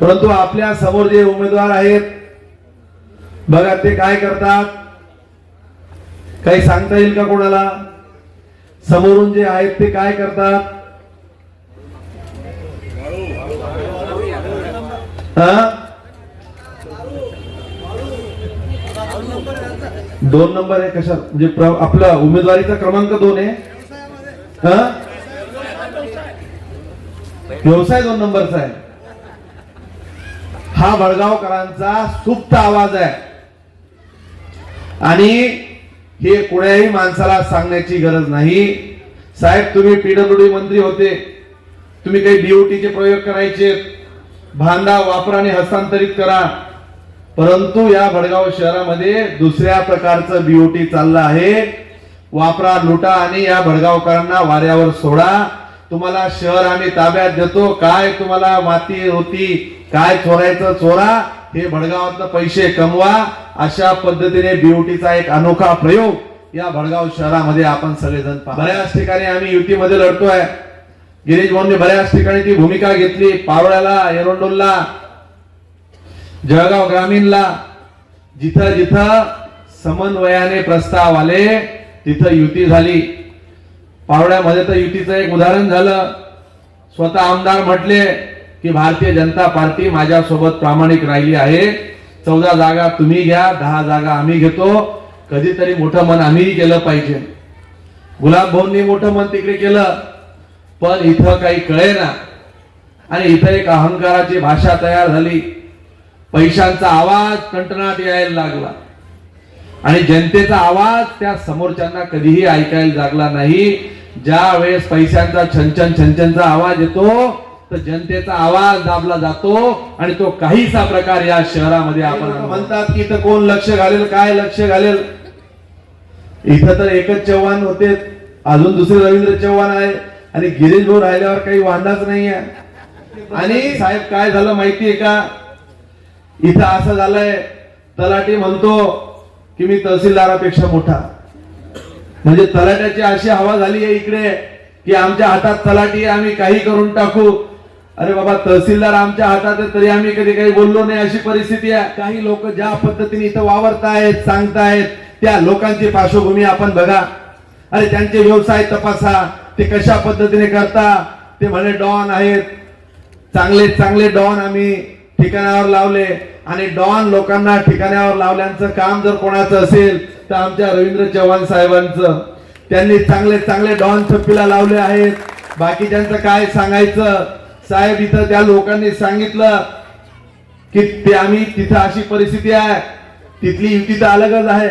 परंतु आपल्यासमोर जे उमेदवार आहेत बघा ते काय करतात. काही सांगता येईल का कोणाला? समोरून जे आहेत ते काय करतात? हा? दोन नंबर आहे कशात? म्हणजे आपला उमेदवारीचा क्रमांक दोन आहे. हा? व्यवसाय दोन नंबरचा आहे. हा भडगावकरांचा सुप्त आवाज आहे. आणि हे कुण्याही माणसाला सांगण्याची गरज नाही. साहेब तुम्ही पीडब्ल्यूडी मंत्री होते. तुम्ही काही डीओटीचे प्रयोग करायचे. भांडा वापरा आणि हस्तांतरित करा. परंतु या भडगाव शहरामध्ये दुसऱ्या प्रकारचं बीओटी चाललं आहे. वापरा लुटा आणि या भडगावकरांना वाऱ्यावर सोडा. तुम्हाला शहर आम्ही ताब्यात देतो. काय तुम्हाला माती होती काय चोरायचं चोरा हे भडगावातलं पैसे कमवा. अशा पद्धतीने बीओटीचा एक अनोखा प्रयोग या भडगाव शहरामध्ये आपण सगळेजण बऱ्याच ठिकाणी आम्ही युतीमध्ये लढतोय. गिरीश भाऊंनी बऱ्याच ठिकाणी ती भूमिका घेतली. पावळ्याला एरोंडोलला जळगाव ग्रामीणला. जिथं जिथं समन्वयाने प्रस्ताव आले तिथं युती झाली. पावड्यामध्ये तर युतीचं एक उदाहरण झालं. स्वतः आमदार म्हटले की भारतीय जनता पार्टी माझ्यासोबत प्रामाणिक राहिली आहे. चौदा जागा तुम्ही घ्या दहा जागा आम्ही घेतो. कधीतरी मोठं मन आम्हीही केलं पाहिजे. गुलाबभाऊंनी मोठं मन तिकडे केलं पण इथं काही कळे ना आणि इथं एक अहंकाराची भाषा तयार झाली. पैशांचा आवाज कंटनाट यायला लागला. आणि जनतेचा आवाज त्या समोरच्यांना कधीही ऐकायला लागला नाही. ज्या वेळेस पैशांचा छनछन छनछनचा आवाज येतो तर जनतेचा आवाज दाबला जातो आणि तो काहीसा प्रकार या शहरामध्ये आपण म्हणतात की इथं कोण लक्ष घालेल काय लक्ष घालेल? इथं तर एकच चव्हाण होते अजून दुसरे रवींद्र चव्हाण आहे आणि गिरीश भाऊ राहिल्यावर काही वांधाच नाही आहे आणि साहेब काय झालं माहितीये का? इथं असं झालंय तलाठी म्हणतो की मी तहसीलदारापेक्षा मोठा. म्हणजे तलाट्याची अशी हवा झाली आहे इकडे की आमच्या हातात तलाठी आम्ही काही करून टाकू. अरे बाबा तहसीलदार आमच्या हातात आहे तरी आम्ही कधी काही बोललो नाही अशी परिस्थिती आहे. काही लोक ज्या पद्धतीने इथं वावरतायत सांगतायत त्या लोकांची पार्श्वभूमी आपण बघा. अरे त्यांचे व्यवसाय तपासा ते कशा पद्धतीने करता ते म्हणे डॉन आहेत. चांगले चांगले डॉन आम्ही ठिकाणावर लावले. आणि डॉन लोकांना ठिकाण्यावर लावल्याचं काम जर कोणाचं असेल तर आमच्या रवींद्र चव्हाण साहेबांचं. त्यांनी चांगले चांगले डॉन छप्पीला लावले आहेत. बाकीच्यांचं काय सांगायचं? साहेब इथं त्या लोकांनी सांगितलं की ते आम्ही तिथं अशी परिस्थिती आहे. तिथली युती तर अलगच आहे.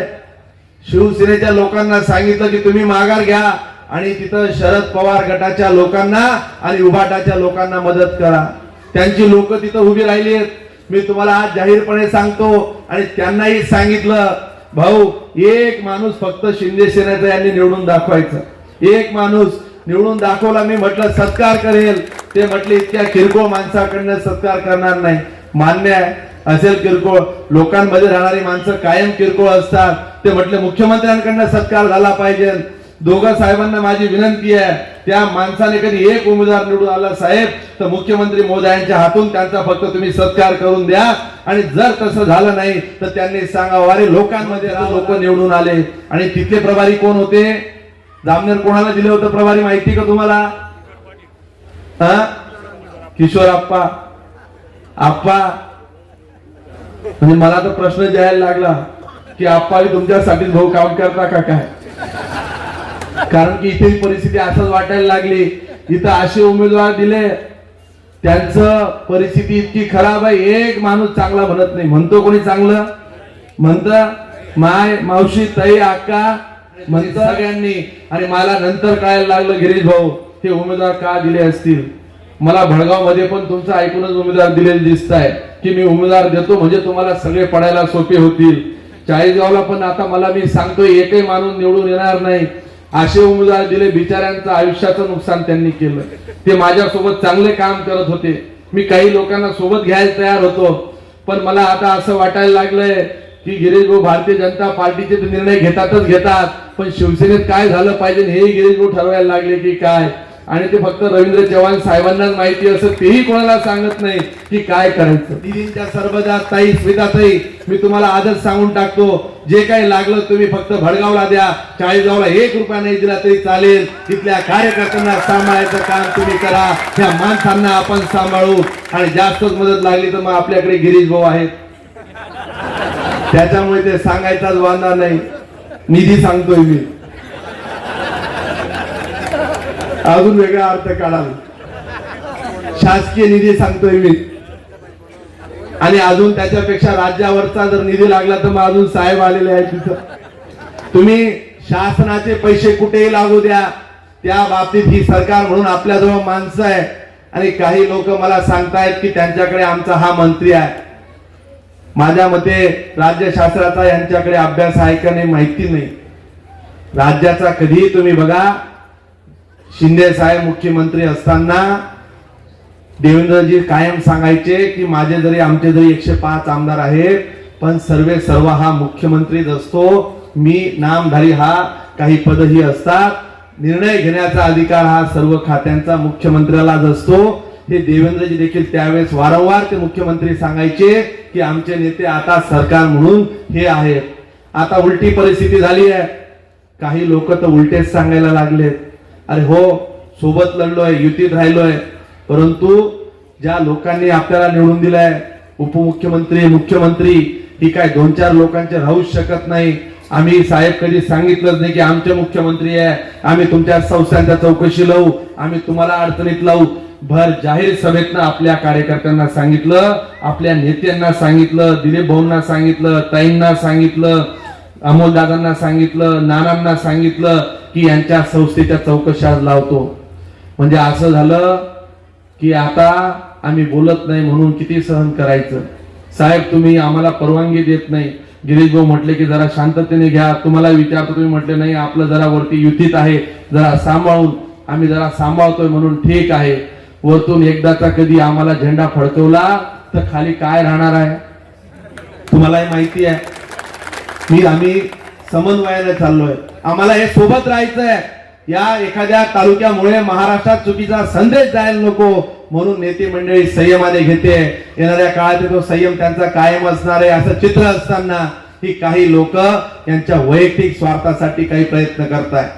शिवसेनेच्या लोकांना सांगितलं की तुम्ही माघार घ्या आणि तिथं शरद पवार गटाच्या लोकांना आणि उभाटाच्या लोकांना मदत करा. त्यांची लोक तिथं उभी राहिली आहेत. मी तुम्हाला आज जाहीरपणे सांगतो आणि त्यांनाही सांगितलं भाऊ एक माणूस फक्त शिंदे सेनेचा यांनी निवडून दाखवायचं. एक माणूस निवडून दाखवला मी म्हटलं सत्कार करेल. ते म्हटले इतक्या किरकोळ माणसाकडनं सत्कार करणार नाही. मान्य आहे असेल किरकोळ लोकांमध्ये राहणारी माणसं कायम किरकोळ असतात. ते म्हटले मुख्यमंत्र्यांकडनं सत्कार झाला पाहिजे. दोघं साहेबांना माझी विनंती आहे. त्या माणसाने कधी एक उमेदवार निवडून आला साहेब तर मुख्यमंत्री मोदयांच्या हातून त्यांचा फक्त तुम्ही सत्कार करून द्या. आणि जर तसं झालं नाही तर त्यांनी सांगावं अरे लोकांमध्ये लोक निवडून आले. आणि तिथले प्रभारी कोण होते? जामनेर कोणाला दिलं होतं प्रभारी? माहिती का तुम्हाला? हा? किशोर आप्पा. आप्पा. म्हणजे मला तर प्रश्न द्यायला लागला की आप्पा तुमच्यासाठी भाऊ काम करता का काय? कारण की इथे परिस्थिती असंच वाटायला लागली. इथं असे उमेदवार दिले. त्यांचं परिस्थिती इतकी खराब आहे. एक माणूस चांगला म्हणत नाही. म्हणतो कोणी चांगलं? म्हणत माय मावशी ताई आका म्हणत सगळ्यांनी. आणि मला नंतर कळायला लागलं गिरीश भाऊ हे उमेदवार का दिले असतील? मला भडगावमध्ये पण तुमचं ऐकूनच उमेदवार दिलेले दिसत आहे की मी उमेदवार देतो म्हणजे तुम्हाला सगळे पडायला सोपे होतील. चाळीसगावला पण आता मला मी सांगतोय एकही माणूस निवडून येणार नाही. असे उमेदवार दिले बिचाऱ्यांचं आयुष्याचं नुकसान त्यांनी केलं. ते माझ्यासोबत चांगले काम करत होते. मी काही लोकांना सोबत घ्यायला तयार होतो. पण मला आता असं वाटायला लागलंय की गिरीश भाऊ भारतीय जनता पार्टीचे निर्णय घेतातच घेतात. पण शिवसेनेत काय झालं पाहिजे हेही गिरीश भाऊ ठरवायला लागले की काय? आणि ते फक्त रवींद्र चव्हाण साहेबांनाच माहिती असं तेही कोणाला सांगत नाही की काय करायचं. दिदींच्या सर्वजा ताई स्मिताताई मी तुम्हाला आदर सांगून टाकतो. जे काही लागलं तुम्ही फक्त भडगावला द्या. चाळीसगावला एक रुपया नाही दिला तरी चालेल. तिथल्या कार्यकर्त्यांना सांभाळायचं काम तुम्ही करा. त्या माणसांना आपण सांभाळू. आणि जास्तच मदत लागली तर मग आपल्याकडे गिरीश भाऊ आहेत. त्याच्यामुळे ते सांगायचाच वांदा नाही. निधी सांगतोय मी. अजून वेगळा अर्थ काढाल. शासकीय निधी सांगतोय मी. आणि अजून त्याच्यापेक्षा राज्यावरचा जर निधी लागला तर मग अजून साहेब आलेले आहेत तिथं. तुम्ही शासनाचे पैसे कुठेही लागू द्या. त्या बाबतीत ही सरकार म्हणून आपल्याजवळ माणसं आहे. आणि काही लोक मला सांगतायत की त्यांच्याकडे आमचा हा मंत्री आहे. माझ्या मते राज्यशास्त्राचा यांच्याकडे अभ्यास आहे का नाही माहिती नाही. राज्याचा कधीही तुम्ही बघा. शिंदे साहेब मुख्यमंत्री असताना देवेंद्रजी कायम सांगायचे की माझे जरी आमचे जरी एकशे पाच आमदार आहेत पण सर्वे सर्व हा मुख्यमंत्रीच असतो. मी नामधारी हा काही पदही असतात. निर्णय घेण्याचा अधिकार हा सर्व खात्यांचा मुख्यमंत्र्यालाच असतो. हे देवेंद्रजी देखील त्यावेळेस वारंवार ते मुख्यमंत्री सांगायचे की आमचे नेते आता सरकार म्हणून हे आहेत. आता उलटी परिस्थिती झाली आहे. काही लोक तर उलटेच सांगायला लागलेत. अरे हो सोबत लढलोय युतीत राहिलोय. परंतु ज्या लोकांनी आपल्याला निवडून दिलाय उपमुख्यमंत्री मुख्यमंत्री ही काय दोन चार लोकांचे राहूच शकत नाही. आम्ही साहेब कधी सांगितलंच नाही की आमचे मुख्यमंत्री आहे. आम्ही तुमच्या संस्थांच्या चौकशी लावू. आम्ही तुम्हाला अडचणीत लावू. भर जाहीर सभेतनं आपल्या कार्यकर्त्यांना सांगितलं आपल्या नेत्यांना सांगितलं दिलीप भाऊंना सांगितलं ताईंना सांगितलं अमोल दादांना सांगितलं नानांना सांगितलं. की यांच्या संस्थेच्या चौकशात लावतो. म्हणजे असं झालं की आता आम्ही बोलत नाही म्हणून किती सहन करायचं? साहेब तुम्ही आम्हाला परवानगी देत नाही. गिरीश भाऊ म्हटले की जरा शांततेने घ्या. तुम्हाला विचारतो तुम्ही म्हटले नाही आपलं जरा वरती युतीत आहे. जरा सांभाळून आम्ही जरा सांभाळतोय म्हणून ठीक आहे. वरतून एकदाचा कधी आम्हाला झेंडा फडकवला तर खाली काय राहणार आहे? तुम्हालाही माहिती आहे. मी आम्ही समन्वयाने चाललोय. आम्हाला हे सोबत राहायचंय. या एखाद्या तालुक्यामुळे महाराष्ट्रात चुकीचा संदेश जायला नको म्हणून नेते मंडळी संयमाने घेते. येणाऱ्या काळात तो संयम त्यांचा कायम असणार आहे असं चित्र असताना ही काही लोक यांच्या वैयक्तिक स्वार्थासाठी काही प्रयत्न करताय